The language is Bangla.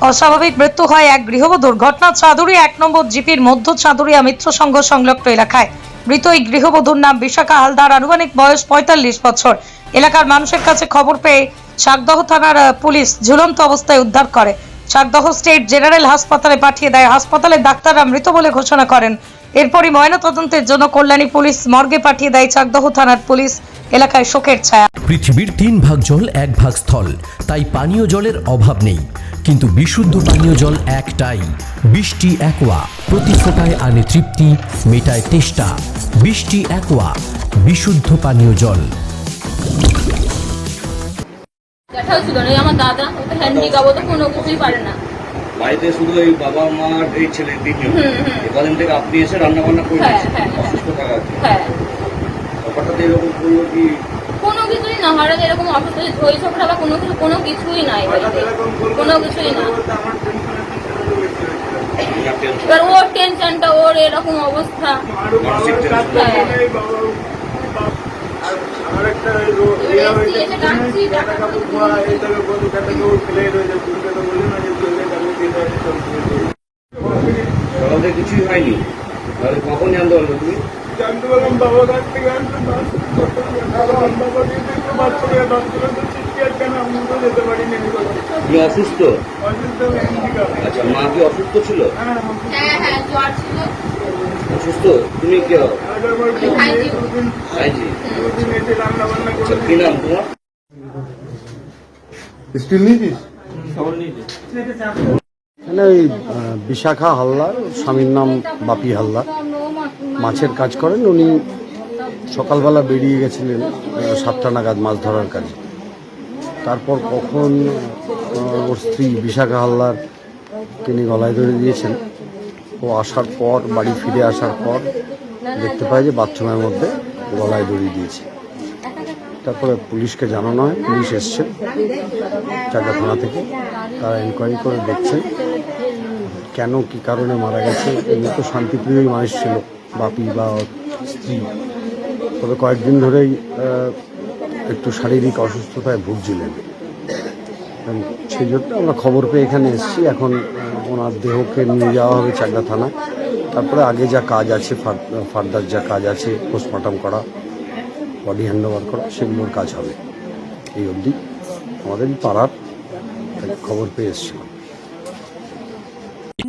অস্বাভাবিক মৃত্যু হয় এক গৃহবধূর। ঘটনা চাঁদুরি এক নম্বর জিপির মধ্য চাঁদুরিয়া মিত্র সংঘ সংলগ্ন এলাকায়। মৃত এই গৃহবধূর নাম বিশাখা হালদার। আনুমানিক বয়স পঁয়তাল্লিশ বছর। এলাকার মানুষের কাছে খবর পেয়ে চাকদহ থানার পুলিশ ঝুলন্ত অবস্থায় উদ্ধার করে। চাকদহ স্টেট জেনারেল হাসপাতালে পাঠিয়ে দেয়। হাসপাতালের ডাক্তাররা মৃত বলে ঘোষণা করেন। এরপরই ময়নাতদন্তের জন্য কল্যাণী পুলিশ মর্গে পাঠিয়ে দেয় চাকদহ থানার পুলিশ। এলাকায় শোকের ছায়া। পৃথিবীর তিন ভাগ জল এক ভাগ স্থল। তাই পানীয় জলের অভাব নেই। কিন্তু বিশুদ্ধ পানীয় জল একটাই। বৃষ্টি একোয়া প্রতি ফোটায় আনে তৃপ্তি মেটায় তেষ্টা। বৃষ্টি একোয়া বিশুদ্ধ পানীয় জল। দেখাও ছিল না আমার দাদা ও তো হ্যান্ডিক্যাপ ও তো কোনো কিছুই পারে না। বাড়িতে শুধু এই বাবা মা আর এই ছেলে তিনজন। একদিন থেকে আপনি এসে রান্না বান্না করে হ্যাঁ, দিচ্ছেন। অসুস্থ থাকা ব্যাপারটা এরকম করল কি কোনো কিছুই না হঠাৎ এরকম অসুস্থ ঝই ঝগড়া বা কোনো কিছু কোনো কিছুই নাই বাড়িতে। কোনো কিছুই না। এবার ওর টেনশনটা ওর এরকম অবস্থা। হ্যাঁ। কিছুই হয়নি। তাহলে কখন জানতে পারল তুমি? জানতে পারলাম বাবা কাছ থেকে আসতে বাস করতে হবে। বাবা বাবা বাচ্চাকে বাচ্চাকে তো চিৎকার কেন? আমি তো যেতে পারিনি আমি অসুস্থ? অসুস্থ আচ্ছা মা কি অসুস্থ ছিল? হ্যাঁ, হ্যাঁ হ্যাঁ জ্বর ছিল। অসুস্থ? তুমি কে? কি নাম তোমার? স্টিল নিয়েছিস? ওই বিশাখা হালদার স্বামীর নাম বাপি হালদার। মাছের কাজ করেন, উনি সকালবেলা বেরিয়ে গেছিলেন সাতটা নাগাদ মাছ ধরার কাজে। তারপর কখন ওর স্ত্রী বিশাখা হালদার তিনি গলায় ধরে দিয়েছেন। ও আসার পর, বাড়ি ফিরে আসার পর দেখতে পায় যে বাথরুমের মধ্যে গলায় দড়ি দিয়েছে। তারপরে পুলিশকে জানানো হয়, পুলিশ এসছে চাকা থানা থেকে। তারা এনকোয়ারি করে দেখছেন কেন, কি কারণে মারা গেছে, এমনি তো শান্তিপ্রিয়ই মানুষ ছিল। বাপি বা স্ত্রী। তবে কয়েকদিন ধরেই একটু শারীরিক অসুস্থতায় ভুগছিলেন। সেই জন্য আমরা খবর পেয়ে এখানে এসেছি। এখন ওনার দেহকে নিয়ে যাওয়া হবে চাকদা থানা। তারপরে আগে যা কাজ আছে ফার্দার যা কাজ আছে পোস্টমর্টম করা বডি হ্যান্ড ওভার করা, সেগুলোর কাজ হবে। এই অবধি আমাদের পাড়ার খবর পেয়ে এসেছিলাম।